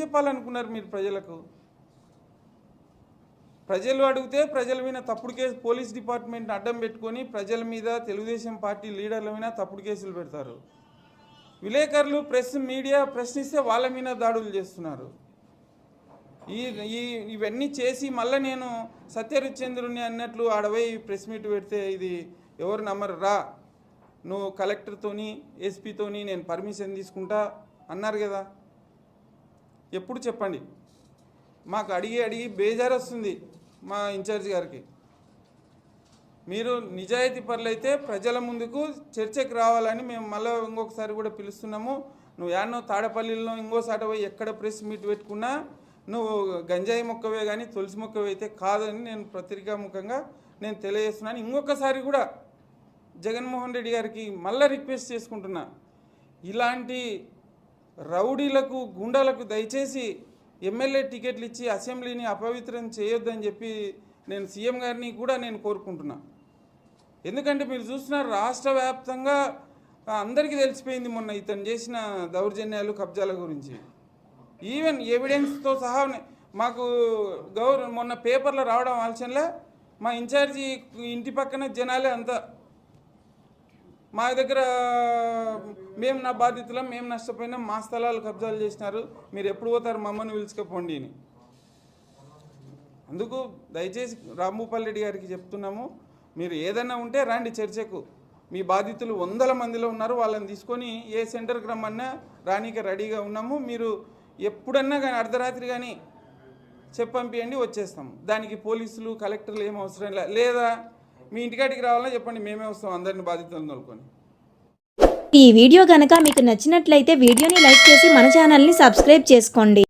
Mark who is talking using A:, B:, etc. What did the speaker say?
A: చెప్పాలనుకున్నారు మీరు ప్రజలకు? ప్రజలు అడిగితే ప్రజల మీద తప్పుడు కేసు పోలీస్ డిపార్ట్మెంట్ని అడ్డం పెట్టుకొని ప్రజల మీద తెలుగుదేశం పార్టీ లీడర్ల మీద తప్పుడు కేసులు పెడతారు. విలేకరులు ప్రెస్ మీడియా ప్రశ్నిస్తే వాళ్ళ మీద దాడులు చేస్తున్నారు. ఈ ఈ ఇవన్నీ చేసి మళ్ళీ నేను సత్యరుచంద్రుని అన్నట్లు ఆడవై ప్రెస్ మీట్ పెడితే ఇది ఎవరు నమ్మరు రా. నువ్వు కలెక్టర్తోని ఎస్పీతోని నేను పర్మిషన్ తీసుకుంటా అన్నారు కదా. ఎప్పుడు చెప్పండి? మాకు అడిగి అడిగి బేజారు వస్తుంది మా ఇన్ఛార్జ్ గారికి. మీరు నిజాయితీ పరులైతే ప్రజల ముందుకు చర్చకు రావాలని మేము మళ్ళీ ఇంకొకసారి కూడా పిలుస్తున్నాము. నువ్వు యాన్నో తాడపల్లిలో ఇంకోసాట పోయి ఎక్కడ ప్రెస్ మీట్ పెట్టుకున్నా నువ్వు గంజాయి మొక్కవే కానీ తులసి మొక్కవే అయితే కాదని నేను పత్రికాముఖంగా నేను తెలియజేస్తున్నాను. ఇంకొకసారి కూడా జగన్మోహన్ రెడ్డి గారికి మళ్ళీ రిక్వెస్ట్ చేసుకుంటున్నా. ఇలాంటి రౌడీలకు గుండాలకు దయచేసి ఎమ్మెల్యే టికెట్లు ఇచ్చి అసెంబ్లీని అపవిత్రం చేయొద్దని చెప్పి నేను సీఎం గారిని కూడా నేను కోరుకుంటున్నా. ఎందుకంటే మీరు చూస్తున్నారు రాష్ట్ర వ్యాప్తంగా అందరికీ తెలిసిపోయింది మొన్న ఇతను చేసిన దౌర్జన్యాలు కబ్జాల గురించి. ఈవెన్ ఎవిడెన్స్తో సహా మాకు గౌర మొన్న పేపర్లో రావడం ఆలోచనలే. మా ఇన్ఛార్జి ఇంటి పక్కన జనాలే అంతా మా దగ్గర మేము నా బాధితులం మేము నష్టపోయినాం మా స్థలాలు కబ్జాలు చేసినారు. మీరు ఎప్పుడు పోతారు మమ్మల్ని పిలుచుకపోండి అని. అందుకు దయచేసి రాంభూపాల్ రెడ్డి గారికి చెప్తున్నాము మీరు ఏదైనా ఉంటే రండి చర్చకు. మీ బాధితులు వందల మందిలో ఉన్నారు వాళ్ళని తీసుకొని ఏ సెంటర్కి రమ్మన్నా రానీకి రెడీగా ఉన్నాము. మీరు ఎప్పుడన్నా కానీ అర్ధరాత్రి కానీ చెప్పంపియండి వచ్చేస్తాము. దానికి పోలీసులు కలెక్టర్లు ఏం అవసరం లేదా మీ ఇంటికాడికి రావాలని చెప్పండి మేమే వస్తాం అందరిని బాధ్యతలు తోలుకొని.
B: ఈ వీడియో కనుక మీకు నచ్చినట్లయితే వీడియోని లైక్ చేసి మన ఛానల్ని సబ్స్క్రైబ్ చేసుకోండి.